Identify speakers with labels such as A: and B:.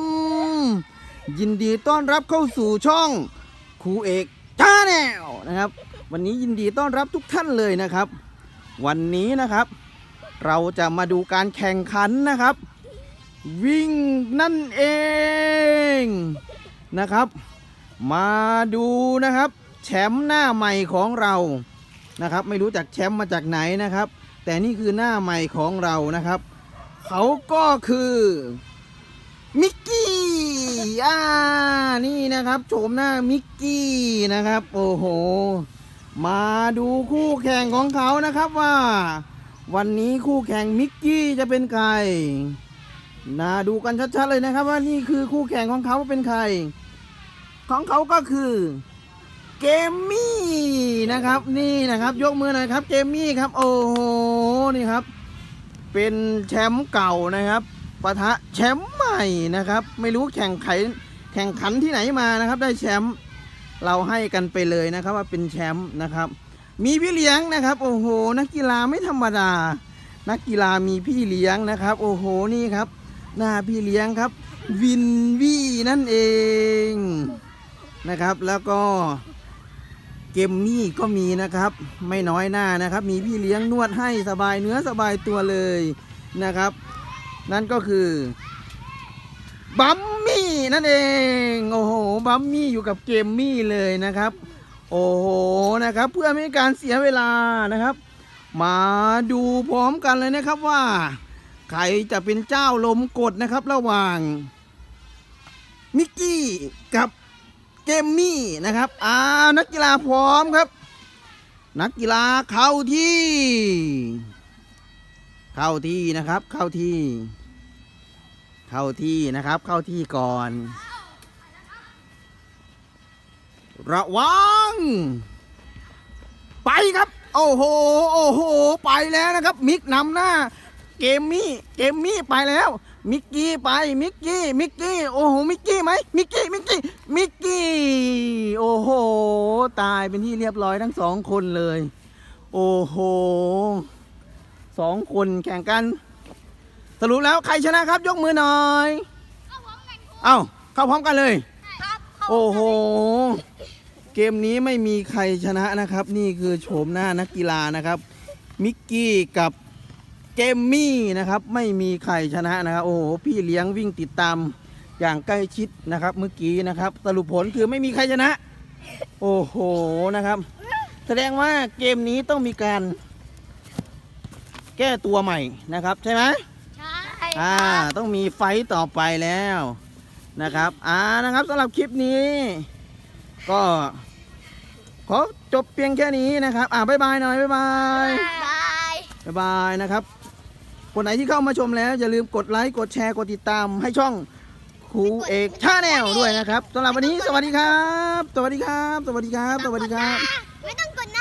A: ม ยินดีต้อนรับเข้าสู่ช่องครูเอกชาแนลนะครับ วันนี้ยินดีต้อนรับทุกท่านเลยนะครับ วันนี้นะครับ เราจะมาดูการแข่งขันนะครับ วิ่งนั่นเองนะครับ มาดูนะครับ แชมป์หน้าใหม่ของเรานะครับ ไม่รู้จักแชมป์มาจากไหนนะครับ แต่นี่คือหน้าใหม่ของเรานะครับ เขาก็คือ มิกกี้อ่านี่นะครับโฉมหน้ามิกกี้นะครับ โอ้โห มาดูคู่แข่งของเขานะครับว่า วันนี้คู่แข่งมิกกี้จะเป็นใครนาดูกันชัดๆเลยนะครับ ว่านี่คือคู่แข่งของเขาเป็นใคร ของเขาก็คือเกมมี่นะครับนี่นะครับ ยกมือหน่อยครับเกมมี่ครับ โอ้โหนี่ครับ เป็นแชมป์เก่านะครับ ปะทะแชมป์ใหม่นะครับ ไม่รู้แข่งขันแข่งขันที่ไหนมานะครับ ได้แชมป์เราให้กันไปเลยนะครับ ว่าเป็นแชมป์นะครับ มีพี่เลี้ยงนะครับ โอ้โห นักกีฬาไม่ธรรมดา นักกีฬามีพี่เลี้ยงนะครับ โอ้โหนี่ครับ หน้าพี่เลี้ยงครับ วินวี่นั่นเองนะครับ แล้วก็เกมมี่ก็มีนะครับ ไม่น้อยหน้านะครับ มีพี่เลี้ยงนวดให้สบายเนื้อสบายตัวเลยนะครับ นั่นก็คือบัมมี่นั่นเอง โอ้โหบัมมี่อยู่กับเกมมี่เลยนะครับ โอ้โหนะครับ เพื่อไม่ให้การเสียเวลานะครับ มาดูพร้อมกันเลยนะครับว่าใครจะเป็นเจ้าลมกดนะครับระหว่างมิกกี้กับเกมมี่นะครับอ่านักกีฬาพร้อมครับ นักกีฬาเข้าที่ เข้าที่นะครับ เข้าที่ เข้าที่นะครับ เข้าที่ก่อน ระวัง ไปครับ โอ้โห โอ้โห ไปแล้วนะครับ มิกนำหน้า เกมมี่ เกมมี่ไปแล้ว มิกกี้ไป มิกกี้ มิกกี้ โอ้โห มิกกี้ไหม มิกกี้ มิกกี้ มิกกี้ โอ้โห ตายเป็นที่เรียบร้อยทั้งสองคนเลย โอ้โห สองคนแข่งกัน สรุปแล้วใครชนะครับยกมือหน่อยเอ้าเข้าพร้อมกันเลย โอ้โห เกมนี้ไม่มีใครชนะนะครับ นี่คือโฉมหน้านักกีฬานะครับ มิกกี้กับเกมมี่นะครับ ไม่มีใครชนะนะครับ โอ้โห พี่เลี้ยงวิ่งติดตามอย่างใกล้ชิดนะครับ เมื่อกี้นะครับ สรุปผลคือไม่มีใครชนะ โอ้โหนะครับ แสดงว่าเกมนี้ต้องมีการ แก้ตัวใหม่นะครับ ใช่ไหม
B: ใช่
A: อ่าต้องมีไฟต์ต่อไปแล้วนะครับอ่านะครับสำหรับคลิปนี้ ก็ขอจบเพียงแค่นี้นะครับ อ่าบ๊ายบายหน่อยบ๊ายบาย
B: บาย
A: บ๊ายบายนะครับคนไหนที่เข้ามาชมแล้วอย่าลืมกดไลค์กดแชร์กดติดตามให้ช่องครูเอกชาแนลด้วยนะครับสำหรับวันนี้สวัสดีครับ สวัสดีครับ สวัสดีครับ สวัสดีครับ